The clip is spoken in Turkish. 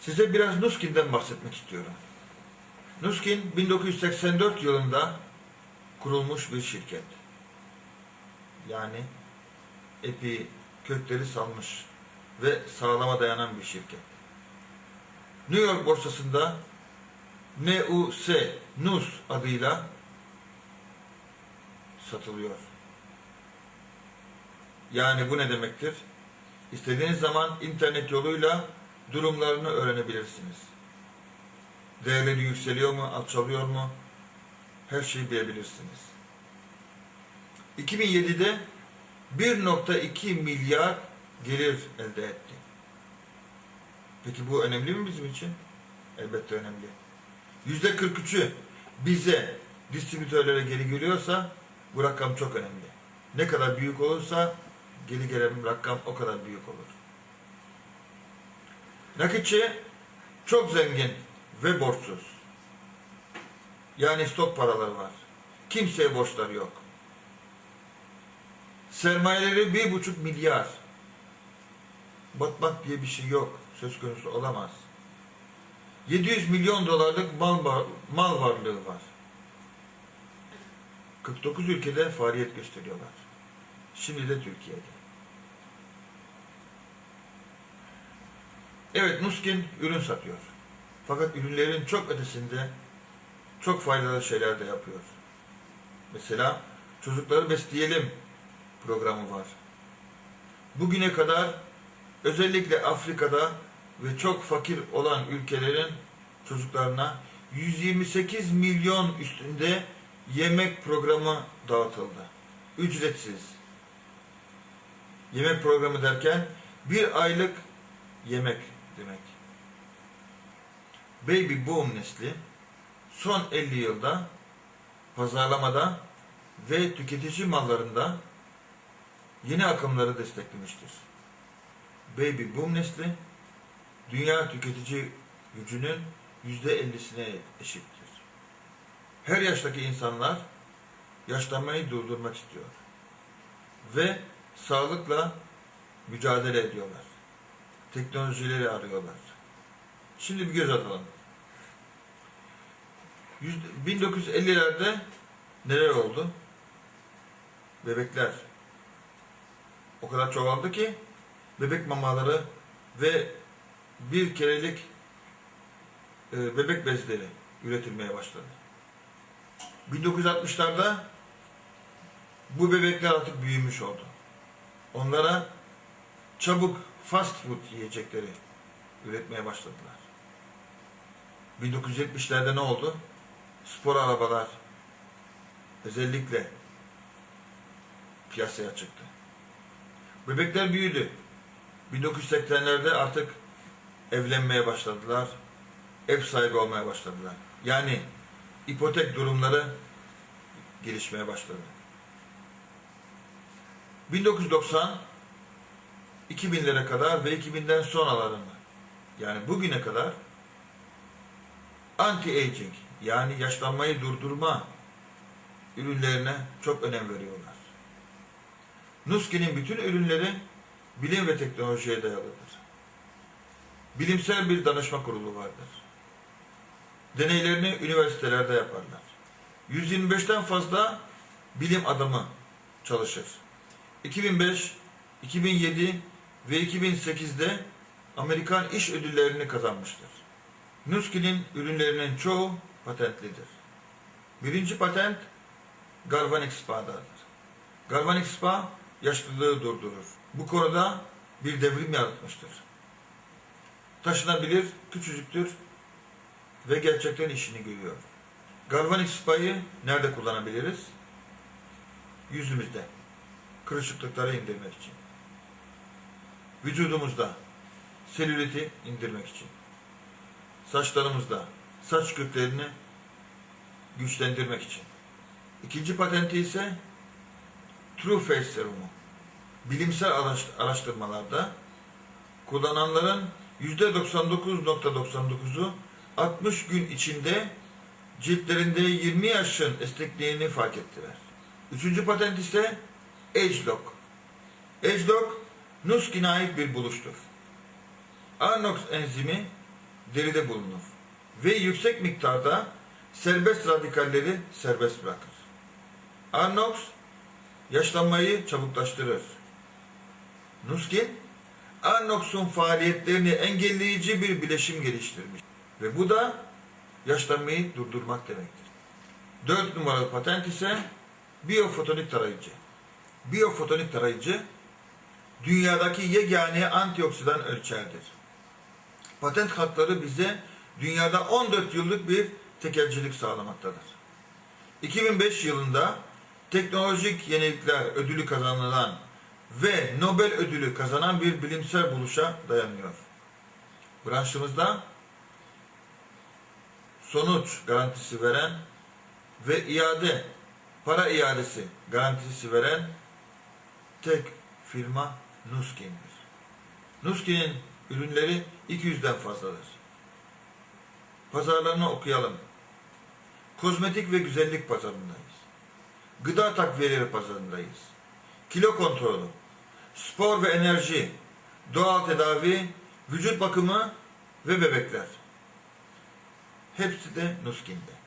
Size biraz Nuskin'den bahsetmek istiyorum. Nuskin 1984 yılında kurulmuş bir şirket. Yani epi kökleri salmış ve sağlama dayanan bir şirket. New York borsasında NUS, NUS adıyla satılıyor. Yani bu ne demektir? İstediğiniz zaman internet yoluyla durumlarını öğrenebilirsiniz. Değerleri yükseliyor mu, alçalıyor mu? Her şeyi bilebilirsiniz. 2007'de 1.2 milyar gelir elde etti. Peki bu önemli mi bizim için? Elbette önemli. Yüzde 43'ü bize, distribütörlere geri geliyorsa bu rakam çok önemli. Ne kadar büyük olursa geri gelen rakam o kadar büyük olur. Nakitçi çok zengin ve borçsuz. Yani stok paraları var. Kimseye borçları yok. Sermayeleri bir buçuk milyar. Batmak diye bir şey yok. Söz konusu olamaz. 700 milyon dolarlık mal, mal varlığı var. 49 ülkede faaliyet gösteriyorlar. Şimdi de Türkiye'de. Evet Nuskin ürün satıyor. Fakat ürünlerin çok ötesinde çok faydalı şeyler de yapıyor. Mesela çocukları besleyelim programı var. Bugüne kadar özellikle Afrika'da ve çok fakir olan ülkelerin çocuklarına 128 milyon üstünde yemek programı dağıtıldı. Ücretsiz. Yemek programı derken bir aylık yemek demek. Baby Boom nesli son 50 yılda pazarlamada ve tüketici mallarında yeni akımları desteklemiştir. Baby Boom nesli dünya tüketici gücünün yüzde 50'sine eşittir. Her yaştaki insanlar yaşlanmayı durdurmak istiyor ve sağlıkla mücadele ediyorlar. Teknolojileri arıyorlar. Şimdi bir göz atalım. Yüzde- 1950'lerde neler oldu? Bebekler o kadar çoğaldı ki bebek mamaları ve bir kerelik e, bebek bezleri üretilmeye başladı. 1960'larda bu bebekler artık büyümüş oldu. Onlara çabuk fast food yiyecekleri üretmeye başladılar. 1970'lerde ne oldu? Spor arabalar özellikle piyasaya çıktı. Bebekler büyüdü. 1980'lerde artık evlenmeye başladılar. Ev sahibi olmaya başladılar. Yani ipotek durumları gelişmeye başladı. 1990 2000'lere kadar ve 2000'den sonralarını yani bugüne kadar anti-aging yani yaşlanmayı durdurma ürünlerine çok önem veriyorlar. Nuskin'in bütün ürünleri bilim ve teknolojiye dayalıdır. Bilimsel bir danışma kurulu vardır. Deneylerini üniversitelerde yaparlar. 125'ten fazla bilim adamı çalışır. 2005, 2007 ve 2008'de Amerikan iş ödüllerini kazanmıştır. Nuskin'in ürünlerinin çoğu patentlidir. Birinci patent Galvanic Spa'dadır. Galvanic Spa yaşlılığı durdurur. Bu konuda bir devrim yaratmıştır. Taşınabilir, küçücüktür ve gerçekten işini görüyor. Galvanic Spa'yı nerede kullanabiliriz? Yüzümüzde. Kırışıklıkları indirmek için. Vücudumuzda selüliti indirmek için. Saçlarımızda saç köklerini güçlendirmek için. İkinci patenti ise True Face serumu. Bilimsel araş- araştırmalarda kullananların %99.99'u 60 gün içinde ciltlerinde 20 yaşın esnekliğini fark ettiler. Üçüncü patent ise Agelock. Agelock, Nuskin'e ait bir buluştur. Arnox enzimi deride bulunur ve yüksek miktarda serbest radikalleri serbest bırakır. Arnox yaşlanmayı çabuklaştırır. Nuskin, Arnox'un faaliyetlerini engelleyici bir bileşim geliştirmiş ve bu da yaşlanmayı durdurmak demektir. 4 numaralı patent ise biyofotonik tarayıcı. Biyofotonik tarayıcı dünyadaki yegane antioksidan ölçerdir. Patent hakları bize dünyada 14 yıllık bir tekelcilik sağlamaktadır. 2005 yılında teknolojik yenilikler ödülü kazanılan ve Nobel ödülü kazanan bir bilimsel buluşa dayanıyor. Branşımızda sonuç garantisi veren ve iade, para iadesi garantisi veren tek firma Nuskin'dir. Nuskin'in ürünleri 200'den fazladır. Pazarlarını okuyalım. Kozmetik ve güzellik pazarındayız. Gıda takviyeleri pazarındayız. Kilo kontrolü, spor ve enerji, doğal tedavi, vücut bakımı ve bebekler. Hepsi de Nuskin'de.